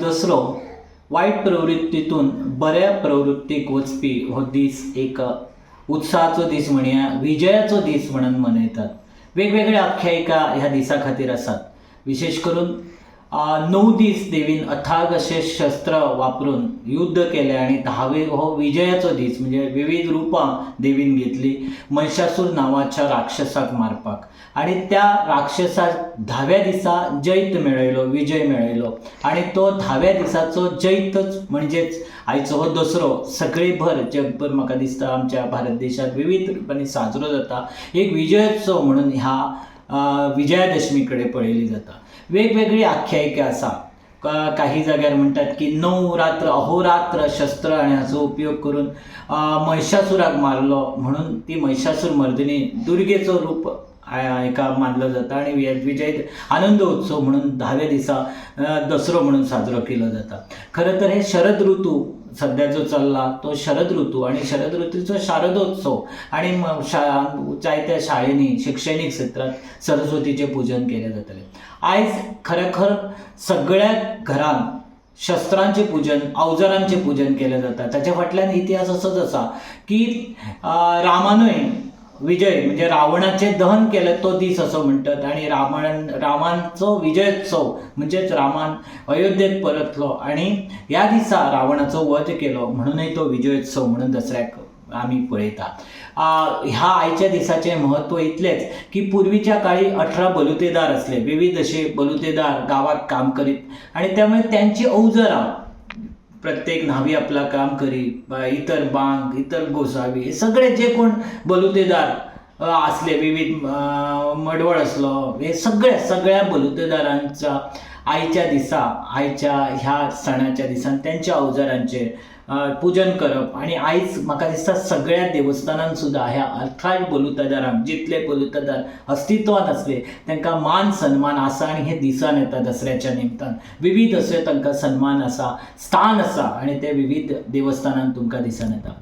दुसरो वायट प्रवृत्तीतून बऱ्या प्रवृत्तीक वचपी हो दीस एक उत्साहाचो दीस म्हणया विजयाचो दीस म्हणून मनयतात. वेगवेगळ्या आख्यायिका ह्या दिसा खातीर आसात विशेष करून नऊ णव दीस देवीन अथाग असे शस्त्र वापरून युद्ध केले आनी दहावे हो विजयाचो दीस म्हणजे विविध रुपां देवीन घेतली. महिषासूर नांवाच्या राक्षसाक मारपाक. आणि त्या राक्षसाक धाव्या दिसा जैत मेळयलो विजय मेळयलो. आणि तो धाव्या दिसाचो जैतच म्हणजेच आयचो हो दसरो सगळे भर जगभर म्हाका दिसता. आमच्या भारत देशात विविध रुपांनी साजरो जाता. एक विजयोत्सव म्हणून ह्या विजयादशमीकडे विजयादशमी कडेन पळयली जाता वेगवेगळी आख्यायिका आसा काही जाग्यार म्हणटात की णव रात्र अहोरात्र शस्त्र आणि हाचो उपयोग करून महिषासुराक मारलो म्हणून ती महिषासूर मर्दिनी दुर्गेचो रूप एका मानलं मानलो जाता आनी विजय आनंद उत्सव म्हणून धाव्या दिसा दसरो म्हणून साजरो केलो जाता. खरं तर हे शरद ऋतू सध्या जो चालला तो शरद ऋतू आणि शरद ऋतूचा शारदोत्सव आणि शा जायत्या शाळेने शैक्षणिक क्षेत्रात सरस्वतीचे पूजन केले जातले. आयज खरेखर सगळ्या घरांत शस्त्रांचे पूजन अवजारांचे पूजन केले जाता ताच्या फाटल्यान इतिहास असोच आसा की अं, रामानूय विजय म्हणजे रावणाचे दहन केलं तो दीस असो म्हणटात आणि रामायण रामांचो विजयोत्सव म्हणजेच रामान अयोध्येत परतलो आणि ह्या दिसा रावणाचो वध केलो. म्हणूनय तो विजयोत्सव म्हणून दसऱ्याक आमी पळयता ह्या आयच्या दिसाचें म्हत्व इतलेंच की पुर्वीच्या काळी अठरा बलुतेदार असले विविध असे बलुतेदार गावात काम करीत. आणि त्यामुळे त्यांची अवजारां प्रत्येक न्हावी आपला काम करी बा इतर बांग इतर गोसावी हे सगळे जे कोण बलुतेदार असले विविध अ, मडवळ असलो हे सगळ्या सगळ्या बलुतेदारांचा आयच्या दिसा आयच्या ह्या सणाच्या दिसान त्यांच्या अवजारांचे पुजन पूजन करप. आणि आयज म्हाका दिसता सगळ्या देवस्थानान सुद्दां ह्या अर्थाय बलुतेदारांक जितले बलुतेदार अस्तित्वात असले तांकां मान सन्मान आसा आणि हे दिसान येता दसऱ्याच्या निमतान विविध असे तांकां सन्मान आसा स्थान आसा आणि ते विविध देवस्थानांत तुमकां दिसान येता.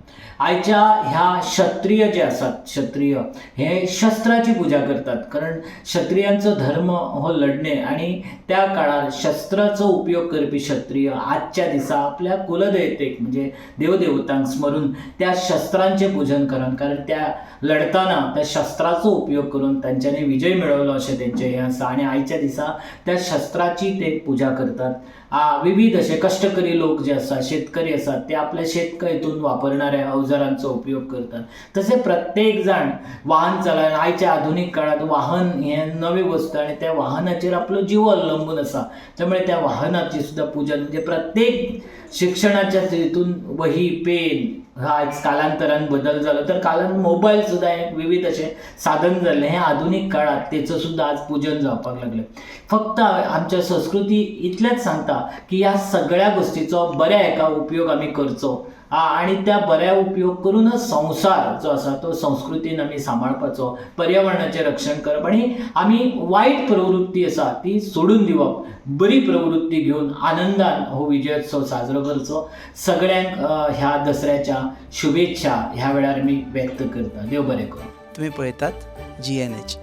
आयच्या ह्या क्षत्रिय जे आसात क्षत्रिय हे शस्त्राची पुजा करतात. कारण क्षत्रियांचो धर्म हो लढणे आणि त्या काळार शस्त्राचो उपयोग करपी क्षत्रिय आजच्या दिसा आपल्या कुलदेवतेक म्हणजे देवदेवतांक स्मरून त्या शस्त्रांचे पूजन करन कारण त्या लढताना त्या शस्त्राचो उपयोग करून त्यांच्यानी विजय मिळवलो अशें त्यांचे हें आसा आनी आयच्या दिसा त्या शस्त्राची ते पूजा करतात. आ, विविध असे कष्टकरी लोक जे असतात शेतकरी असतात ते आपल्या शेतक हितून वापरणाऱ्या अवजारांचो उपयोग करतात. तसे प्रत्येक जाण वाहन चलन आयच्या आधुनिक काळात वाहन हे नवी वस्तू आणि त्या वाहनाचेर आपलो जीव अवलंबून आसा त्यामुळे त्या वाहनाची सुद्धा पूजन म्हणजे प्रत्येक शिक्षणाच्या हितून वही पेन हा आज कालांतरान बदल झाला. तर कालांत मोबायल सुद्धा एक विविध असे साधन जाल्लें हें आधुनिक काळात त्याचं सुद्धा आज पूजन जावपाक लागलें. फक्त आमच्या संस्कृती इतलेंच सांगता की ह्या सगळ्या गोष्टीचो बऱ्या हेका उपयोग आमी करचो आ, आणि त्या बऱ्या उपयोग करूनच संसार जो आसा तो संस्कृतीन आमी सांबाळपाचो पर्यावरणाचें रक्षण करप आणि आमी वायट प्रवृत्ती आसा ती सोडून दिवप बरी प्रवृत्ती घेऊन आनंदान हो विजयोत्सव साजरो करचो. सगळ्यांक ह्या दसऱ्याच्या शुभेच्छा ह्या वेळार मी व्यक्त करता. देव बरें करूं. तुम्ही पळयतात जी एन एच